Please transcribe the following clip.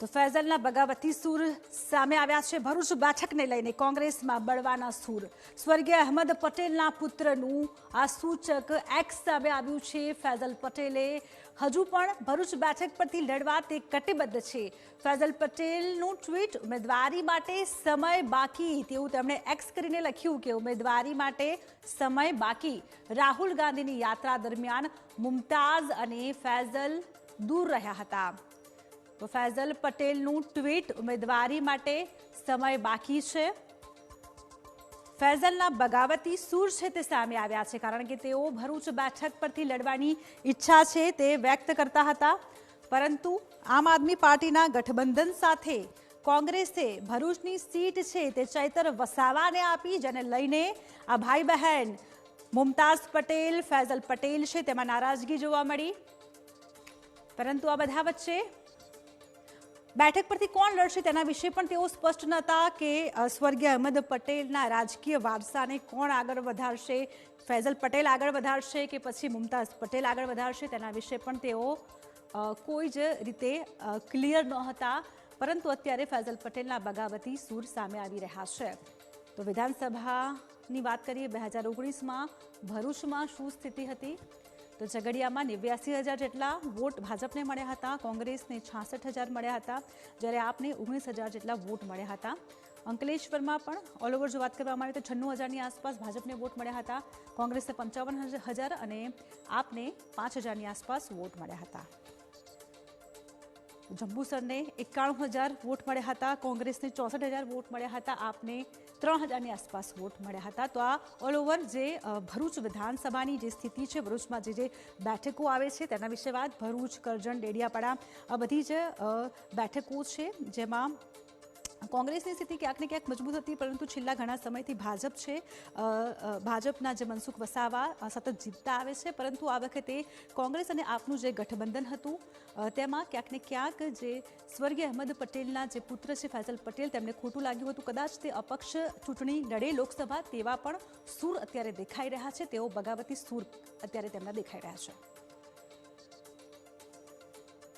તો ફૈઝલના બગાવતી સૂર સામે આવ્યા છે. ભરૂચ બેઠકને લઈને કોંગ્રેસમાં બળવાના સૂર. સ્વર્ગીય અહેમદ પટેલના પુત્રનું આ સૂચક એક્સ સામે આવ્યું છે. ફૈઝલ પટેલે હજુ પણ ભરૂચ બેઠક પરથી લડવા તે કટિબદ્ધ છે. ફૈઝલ પટેલનું ટ્વીટ, ઉમેદવારી માટે સમય બાકી. તેવું તેમણે એક્સ કરીને લખ્યું કે, ઉમેદવારી માટે સમય બાકી. રાહુલ ગાંધીની યાત્રા દરમિયાન મુમતાઝ અને ફૈઝલ દૂર રહ્યા હતા. ફૈઝલ પટેલનું ટ્વીટ ઉમેદવારી માટે સમય બાકી છે. ફૈઝલના બગાવતી સૂર છે તે સામે આવ્યા છે, કારણ કે તેઓ ભરૂચ બેઠક પરથી લડવાની ઈચ્છા છે તે વ્યક્ત કરતા હતા. પરંતુ આમ આદમી પાર્ટીના ગઠબંધન સાથે કોંગ્રેસે ભરૂચની સીટ છે તે ચૈતર વસાવાને આપી, જેને લઈને આ ભાઈ બહેન મુમતાઝ પટેલ, ફૈઝલ પટેલ છે, તેમાં નારાજગી જોવા મળી. પરંતુ આ બધા વચ્ચે બેઠક પરથી કોણ લડશે તેના વિશે પણ તેઓ સ્પષ્ટ નહોતા કે સ્વર્ગીય અહેમદ પટેલના રાજકીય વારસાને કોણ આગળ વધારશે? ફૈઝલ પટેલ આગળ વધારશે કે પછી મુમતાઝ પટેલ આગળ વધારશે? તેના વિશે પણ તેઓ કોઈ જ રીતે ક્લિયર નહોતા પરંતુ અત્યારે ફૈઝલ પટેલના બગાવતી સૂર સામે આવી રહ્યા છે. તો વિધાનસભાની વાત કરીએ, બે હજાર ઓગણીસમાં ભરૂચમાં શું સ્થિતિ હતી? તો ઝઘડિયામાં નેવ્યાસી હજાર જેટલા વોટ ભાજપને મળ્યા હતા, કોંગ્રેસને છાસઠ હજાર મળ્યા હતા. જ્યારે આપને ઓગણીસ હજાર જેટલા વોટ મળ્યા હતા. અંકલેશ્વરમાં પણ ઓલ ઓવર જો વાત કરવામાં આવે તો છન્નું હજારની આસપાસ ભાજપને વોટ મળ્યા હતા. કોંગ્રેસને પંચાવન હજાર અને આપને પાંચ હજારની આસપાસ વોટ મળ્યા હતા. જંબુસરને એકાણું હજાર વોટ મળ્યા હતા. કોંગ્રેસને ચોસઠ હજાર વોટ મળ્યા હતા. આપને ત્રણ હજારની આસપાસ વોટ મળ્યા હતા. તો આ ઓલ ઓવર જે ભરૂચ વિધાનસભાની જે સ્થિતિ છે, ભરૂચમાં જે જે બેઠકો આવે છે, તેના વિશે વાત ભરૂચ કરજણ ડેડિયાપાડા. આ બધી જ બેઠકો છે, જેમાં કોંગ્રેસની સ્થિતિ ક્યાંક ને ક્યાંક મજબૂત હતી, પરંતુ છેલ્લા ઘણા સમયથી ભાજપ છે. ભાજપના જે મનસુખ વસાવા સતત જીતતા આવે છે, પરંતુ આ વખતે કોંગ્રેસ અને આપનું જે ગઠબંધન હતું તેમાં ક્યાંક ને ક્યાંક જે સ્વર્ગીય અહેમદ પટેલના જે પુત્ર છે, ફૈઝલ પટેલ, તેમને ખોટું લાગ્યું હતું. કદાચ તે અપક્ષ ચૂંટણી લડે લોકસભા, તેવા પણ સૂર અત્યારે દેખાઈ રહ્યા છે. તેઓ બગાવતી સૂર અત્યારે તેમના દેખાઈ રહ્યા છે.